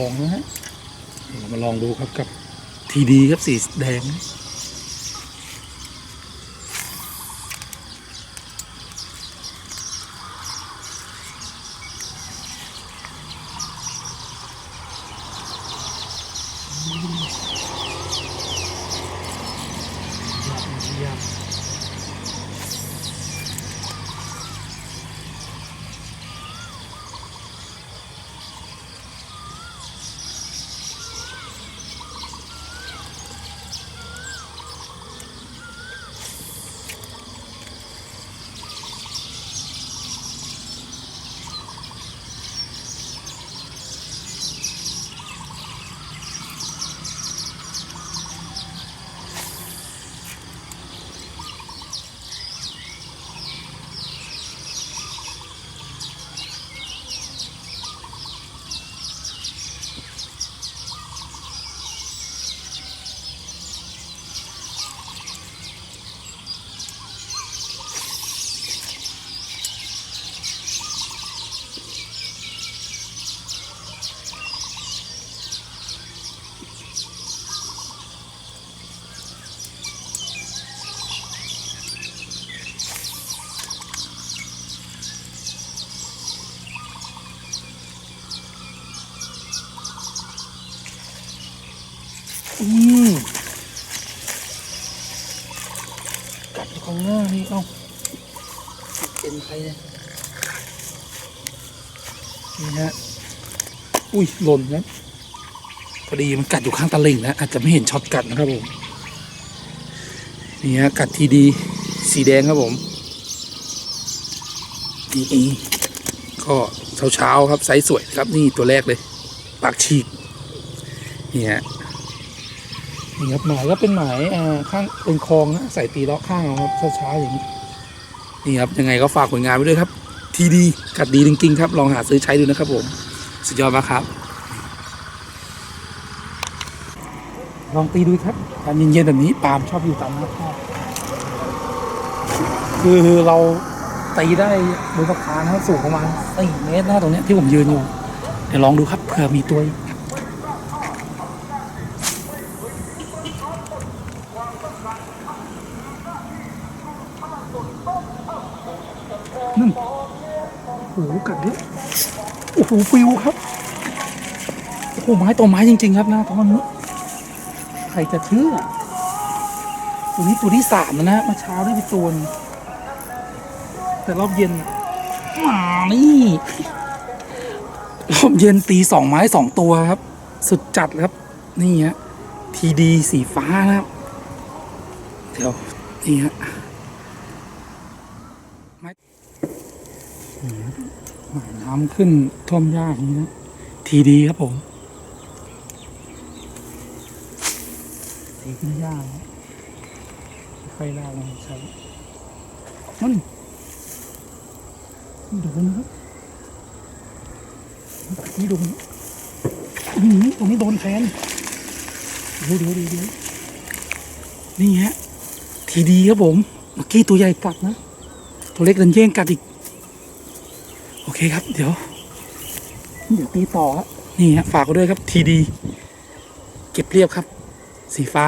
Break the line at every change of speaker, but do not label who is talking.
องนะฮะเรามาลองดูครับกับทีดีครับสีแดง อืมกัดอยู่ข้างหน้านี่เอ้าเป็นใครเนี่ยนี่ฮะอุ้ยหล่นนะพอดีมันกัดอยู่ข้างตะลิ่งนะอาจจะไม่เห็นช็อตกัดนะครับผมนี่ฮะกัดทีดีสีแดงครับผมนี่เองก็เช้าๆครับไซส์สวยครับนี่ตัวแรกเลย ปากฉีกนี่ฮะ นี่ครับหมายก็เป็นหมายข้างเป็นคลองนะใส่ตีเลาะข้างเอาครับช้าๆอย่างนี้นี่ครับยังไงก็ฝากผลงานไว้ด้วยครับ ทีดีกัดดีจริงๆครับ ลองหาซื้อใช้ดูนะครับผมสุดยอดมากครับ ลองตีดูครับตอนเย็นๆแบบนี้ปาล์มชอบอยู่ตามหน้าข้อคือเราตีได้บนสะพานนะสูงประมาณสี่เมตรนะตรงนี้ที่ผมยืนอยู่เดี๋ยวลองดูครับเผื่อมีตัว นั่นโอ้โหกัดเยอะโอ้โหฟิวครับโอ้โหไม้ตัวไม้จริง ๆ ครับนะตอนนี้ใครจะเชื่อตัวนี้ตัวที่สามนะเมาเช้าได้ไปตัวนึงแต่รอบเย็นมานี่รอบเย็นตีสองไม้สองตัวครับ สุดจัดครับนี่ฮะทีดีสีฟ้านะครับเดี๋ยวนี่ฮะ หมาย น้ำขึ้นท่วมยากอย่างนี้นะ ทีดีครับผม ทีขึ้นยากนะค่อยลากลงใช้มันโดนครับนี่โดนอื้อหือตรงนี้โดนแทนเดี๋ยวเดี๋ยวเดี๋ยวเดี๋ยวนี่ฮะ ทีดีครับผม เมื่อกี้ตัวใหญ่กัดนะ ตัวเล็กดันแย่งกัดอีก โอเคครับ เดี๋ยว เดี๋ยวตีต่อครับนี่ฮะฝากไว้ด้วยครับทีดี เก็บเรียบครับ สีฟ้า